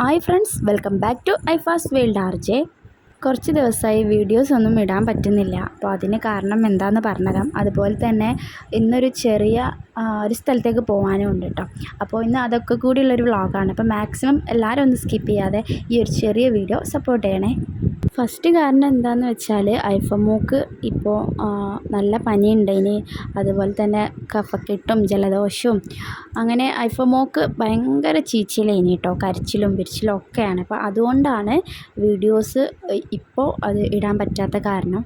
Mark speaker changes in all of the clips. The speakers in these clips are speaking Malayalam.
Speaker 1: Hi friends welcome back to I fast world R J കുറച്ച് ദിവസമായി വീഡിയോസ് ഒന്നും ഇടാൻ പറ്റുന്നില്ല. അപ്പോൾ അതിന് കാരണം എന്താണെന്ന് പറഞ്ഞുതരാം. അതുപോലെ തന്നെ ഇന്നൊരു ചെറിയ ഒരു സ്ഥലത്തേക്ക് പോകാനും ഉണ്ട് കേട്ടോ അപ്പോൾ ഇന്ന് അതൊക്കെ കൂടിയുള്ളൊരു വ്ളോഗാണ് അപ്പോൾ മാക്സിമം എല്ലാവരും ഒന്ന് സ്കിപ്പ് ചെയ്യാതെ ഈ ഒരു ചെറിയ വീഡിയോ സപ്പോർട്ട് ചെയ്യണേ. ഫസ്റ്റ് കാരണം എന്താണെന്ന് വെച്ചാൽ ഐഫമോക്ക് ഇപ്പോൾ നല്ല ഇനി അതുപോലെ തന്നെ കഫക്കെട്ടും ജലദോഷവും. അങ്ങനെ ഐഫമോക്ക് ഭയങ്കര ചീച്ചിലേനി കേട്ടോ കരച്ചിലും പിരിച്ചിലും ഒക്കെയാണ്. അപ്പോൾ അതുകൊണ്ടാണ് വീഡിയോസ് ഇപ്പോൾ അത് ഇടാൻ പറ്റാത്ത കാരണം.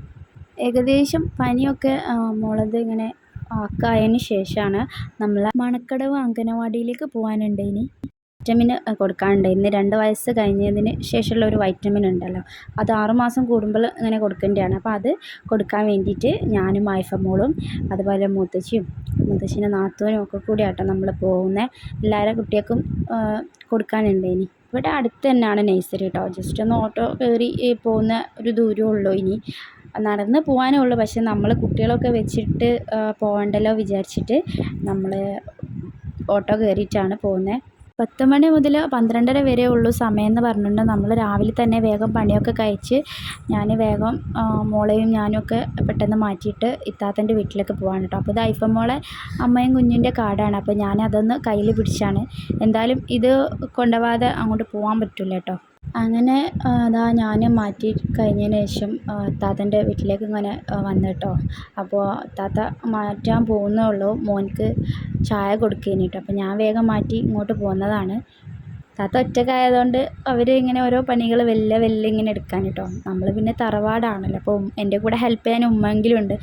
Speaker 1: ഏകദേശം പനിയൊക്കെ മുളത് ഇങ്ങനെ ആക്കായതിന് ശേഷമാണ് നമ്മൾ മണക്കടവ് അംഗനവാടിയിലേക്ക് ഇനി വൈറ്റമിൻ കൊടുക്കാറുണ്ട്. ഇന്ന് രണ്ട് വയസ്സ് കഴിഞ്ഞതിന് ശേഷമുള്ള ഒരു വൈറ്റമിൻ ഉണ്ടല്ലോ. അത് ആറുമാസം കൂടുമ്പോൾ ഇങ്ങനെ കൊടുക്കേണ്ടതാണ് അപ്പോൾ അത് കൊടുക്കാൻ വേണ്ടിയിട്ട് ഞാനും ആയിഫമോളും അതുപോലെ മുത്തശ്ശിയും മുത്തശ്ശിന്റെ നാത്തൂനും ഒക്കെ കൂടി ആട്ടോ നമ്മൾ പോകുന്നത് എല്ലാവരും കുട്ടികൾക്കും കൊടുക്കാനുണ്ട് ഇനി. ഇവിടെ അടുത്ത് തന്നെയാണ് നഴ്സറി കേട്ടോ. ജസ്റ്റ് ഒന്ന് ഓട്ടോ കയറി പോകുന്ന ഒരു ദൂരമേ ഉള്ളൂ ഇനി. നടന്ന് പോകാനേ ഉള്ളൂ. പക്ഷെ നമ്മൾ കുട്ടികളൊക്കെ വെച്ചിട്ട് പോകണ്ടല്ലോ വിചാരിച്ചിട്ട് നമ്മൾ ഓട്ടോ കയറിയിട്ടാണ് പോകുന്നത് പത്ത് മണി മുതൽ പന്ത്രണ്ടര വരെ ഉള്ളൂ സമയം എന്ന് പറഞ്ഞിട്ടുണ്ട്. നമ്മൾ രാവിലെ തന്നെ വേഗം പണിയൊക്കെ കഴിച്ച് ഞാൻ വേഗം മോളെയും ഞാനും ഒക്കെ പെട്ടെന്ന് മാറ്റിയിട്ട് ഇത്താത്തന്റെ വീട്ടിലേക്ക് പോവാണ് കേട്ടോ. അപ്പോൾ ഇത് ഐഫ മോളെ അമ്മയും കുഞ്ഞിന്റെ കാർഡാണ്. അപ്പോൾ ഞാൻ അതൊന്ന് കയ്യിൽ പിടിച്ചാണ്. എന്തായാലും ഇത് കൊണ്ടുപോകാതെ അങ്ങോട്ട് പോകാൻ പറ്റില്ല കേട്ടോ. അങ്ങനെ അതാ ഞാൻ മാറ്റി കഴിഞ്ഞതിന് ശേഷം ആ, താത്തന്റെ വീട്ടിലേക്ക് ഇങ്ങനെ വന്നു കേട്ടോ അപ്പോൾ താത്ത മാറ്റാൻ പോകുന്നേ ഉള്ളൂ. മോനിക്ക് ചായ കൊടുക്കേനി കേട്ടോ അപ്പോൾ ഞാൻ വേഗം മാറ്റി ഇങ്ങോട്ട് പോന്നതാണ് താത്ത ഒറ്റക്കായതുകൊണ്ട് അവർ ഇങ്ങനെ ഓരോ പണികൾ വെല്ല വെല്ല ഇങ്ങനെ എടുക്കാൻ കേട്ടോ നമ്മൾ പിന്നെ തറവാടാണല്ലോ. അപ്പോൾ എന്റെ കൂടെ ഹെൽപ്പ് ചെയ്യാൻ ഉമ്മെങ്കിലും ഉണ്ട്.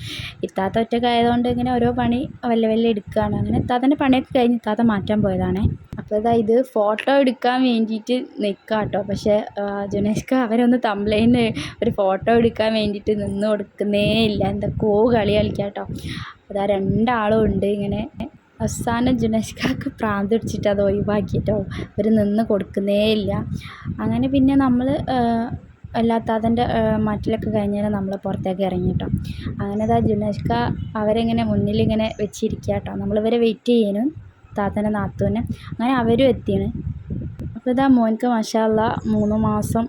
Speaker 1: ഇത്താത്ത ഒറ്റക്കായതുകൊണ്ട് ഇങ്ങനെ ഓരോ പണി വെല്ല വെല്ല എടുക്കുകയാണ് അങ്ങനെ ഇത്താത്തന്റെ പണിയൊക്കെ കഴിഞ്ഞ് താത്ത മാറ്റാൻ പോയതാണേ. അപ്പോൾ ഇതാ ഇത് ഫോട്ടോ എടുക്കാൻ വേണ്ടിയിട്ട് നിൽക്കാം കേട്ടോ പക്ഷേ ജുനേഷ്ക അവരൊന്ന് തമ്പ്ലൈന് ഒരു ഫോട്ടോ എടുക്കാൻ വേണ്ടിയിട്ട് നിന്ന് കൊടുക്കുന്നേ ഇല്ല. എന്തൊക്കെയോ കളി കളിക്കാം കേട്ടോ അതാ രണ്ടാളും ഉണ്ട് ഇങ്ങനെ. അവസാനം ജുനേഷ്കാക്ക് പ്രാന്ത് പിടിച്ചിട്ട് അത് ഒഴിവാക്കിയിട്ടോ അവർ നിന്ന് കൊടുക്കുന്നേ ഇല്ല. അങ്ങനെ പിന്നെ നമ്മൾ അല്ലാത്ത അതിന്റെ മട്ടിലൊക്കെ കഴിഞ്ഞാൽ നമ്മൾ പുറത്തേക്ക് ഇറങ്ങി കേട്ടോ അങ്ങനെ അതാ ജുനേഷ്ക അവരിങ്ങനെ മുന്നിലിങ്ങനെ വെച്ചിരിക്കുക കേട്ടോ നമ്മളിവരെ വെയിറ്റ് ചെയ്യാനും താത്തന്റെ നാത്തൂനെ. അങ്ങനെ അവരും എത്തിയാണ്. അപ്പോൾ ഇതാ മോൻക്ക് മഷാല്ല മൂന്ന് മാസം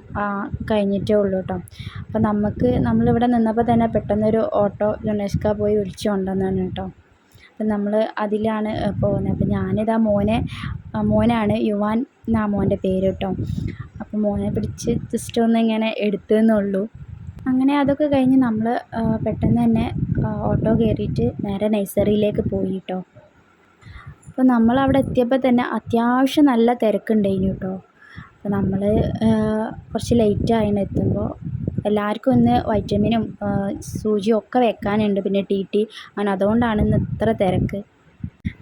Speaker 1: കഴിഞ്ഞിട്ടേ ഉള്ളൂ കേട്ടോ അപ്പോൾ നമുക്ക് നമ്മളിവിടെ നിന്നപ്പോൾ തന്നെ പെട്ടെന്നൊരു ഓട്ടോ ഗണേഷ്ക പോയി വിളിച്ചു കൊണ്ടുവന്നാണ് കേട്ടോ അപ്പം നമ്മൾ അതിലാണ് പോകുന്നത്. അപ്പം ഞാനിതാ മോനെ മോനാണ് യുവാൻ എന്നാ മോന്റെ പേര് കേട്ടോ അപ്പം മോനെ പിടിച്ച് ജസ്റ്റ് ഒന്ന് ഇങ്ങനെ എടുത്തെന്നുള്ളൂ അങ്ങനെ അതൊക്കെ കഴിഞ്ഞ് നമ്മൾ പെട്ടെന്ന് തന്നെ ഓട്ടോ കയറിയിട്ട് നേരെ നഴ്സറിയിലേക്ക് പോയി കേട്ടോ അപ്പോൾ നമ്മൾ അവിടെ എത്തിയപ്പോൾ തന്നെ അത്യാവശ്യം നല്ല തിരക്കുണ്ടായിരുന്നു കേട്ടോ. അപ്പോൾ നമ്മൾ കുറച്ച് ലേറ്റ് ആയിരുന്നു എത്തുമ്പോൾ എല്ലാവർക്കും ഇന്ന് വൈറ്റമിനും സൂചിയും ഒക്കെ വെക്കാനുണ്ട്. പിന്നെ ടി ടി അങ്ങനെ അതുകൊണ്ടാണ് ഇന്ന് ഇത്ര തിരക്ക്.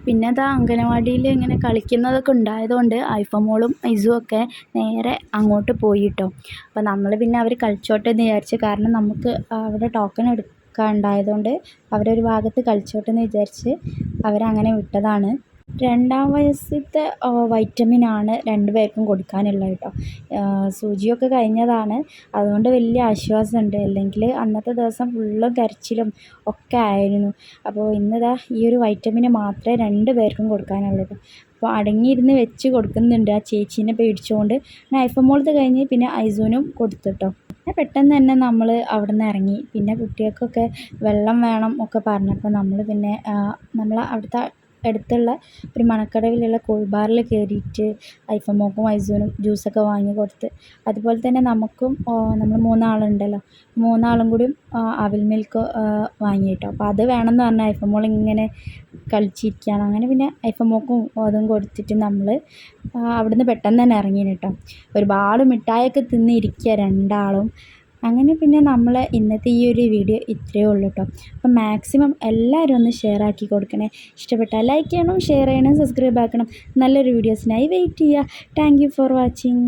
Speaker 1: പിന്നെ അതാ അംഗനവാടിയിൽ ഇങ്ങനെ കളിക്കുന്നതൊക്കെ ഉണ്ടായതുകൊണ്ട് ഐഫമോളും ഐസും ഒക്കെ നേരെ അങ്ങോട്ട് പോയി കേട്ടോ അപ്പോൾ നമ്മൾ പിന്നെ അവർ കളിച്ചോട്ടെ എന്ന് വിചാരിച്ചു കാരണം നമുക്ക് അവിടെ ടോക്കൺ എടുക്കാൻ ഉണ്ടായതുകൊണ്ട് അവരൊരു ഭാഗത്ത് കളിച്ചോട്ടെ എന്ന് വിചാരിച്ച് അവരങ്ങനെ വിട്ടതാണ്. രണ്ടാം വയസ്സിലത്തെ വൈറ്റമിനാണ് രണ്ട് പേർക്കും കൊടുക്കാനുള്ളത് കേട്ടോ. സൂചിയൊക്കെ കഴിഞ്ഞതാണ്. അതുകൊണ്ട് വലിയ ആശ്വാസമുണ്ട്. അല്ലെങ്കിൽ അന്നത്തെ ദിവസം ഫുള്ളും കരച്ചിലും ഒക്കെ ആയിരുന്നു. അപ്പോൾ ഇന്നിതാ ഈ ഒരു വൈറ്റമിന് മാത്രമേ രണ്ട് പേർക്കും കൊടുക്കാനുള്ളൂ. അപ്പോൾ അടങ്ങിയിരുന്ന് വെച്ച് കൊടുക്കുന്നുണ്ട് ആ ചേച്ചീനെ പേടിച്ചുകൊണ്ട് പിന്നെ മോളത്ത് കഴിഞ്ഞ് പിന്നെ ഐസോനും കൊടുത്തു കേട്ടോ. പിന്നെ പെട്ടെന്ന് തന്നെ നമ്മൾ അവിടെ നിന്ന് ഇറങ്ങി. പിന്നെ കുട്ടികൾക്കൊക്കെ വെള്ളം വേണം ഒക്കെ പറഞ്ഞപ്പോൾ നമ്മൾ പിന്നെ നമ്മൾ അവിടുത്തെ അടുത്തുള്ള ഒരു മണക്കടവിലുള്ള കൂൾ ബാറിൽ കയറിയിട്ട് ഐഫമോക്കും ഐസൂനും ജ്യൂസൊക്കെ വാങ്ങി കൊടുത്ത്. അതുപോലെ തന്നെ നമുക്കും നമ്മൾ മൂന്നാളുണ്ടല്ലോ. മൂന്നാളും കൂടി അവിൽ മിൽക്ക് വാങ്ങി കേട്ടോ അപ്പോൾ അത് വേണമെന്ന് പറഞ്ഞാൽ ഐഫമോൾ ഇങ്ങനെ കളിച്ചിരിക്കുകയാണ്. അങ്ങനെ പിന്നെ ഐഫമോക്കും അതും കൊടുത്തിട്ട് നമ്മൾ അവിടുന്ന് പെട്ടെന്ന് തന്നെ ഇറങ്ങി കേട്ടോ. ഒരുപാട് മിഠായിയൊക്കെ തിന്നിരിക്കുക രണ്ടാളും. അങ്ങനെ പിന്നെ നമ്മൾ ഇന്നത്തെ ഈ ഒരു വീഡിയോ ഇത്രയേ ഉള്ളൂ കേട്ടോ അപ്പം മാക്സിമം എല്ലാവരും ഒന്ന് ഷെയർ ആക്കി കൊടുക്കണേ. ഇഷ്ടപ്പെട്ടാൽ ലൈക്ക് ചെയ്യണം ഷെയർ ചെയ്യണം സബ്സ്ക്രൈബ് ആക്കണം. നല്ലൊരു വീഡിയോസിനായി വെയിറ്റ് ചെയ്യുക താങ്ക് ഫോർ വാച്ചിങ്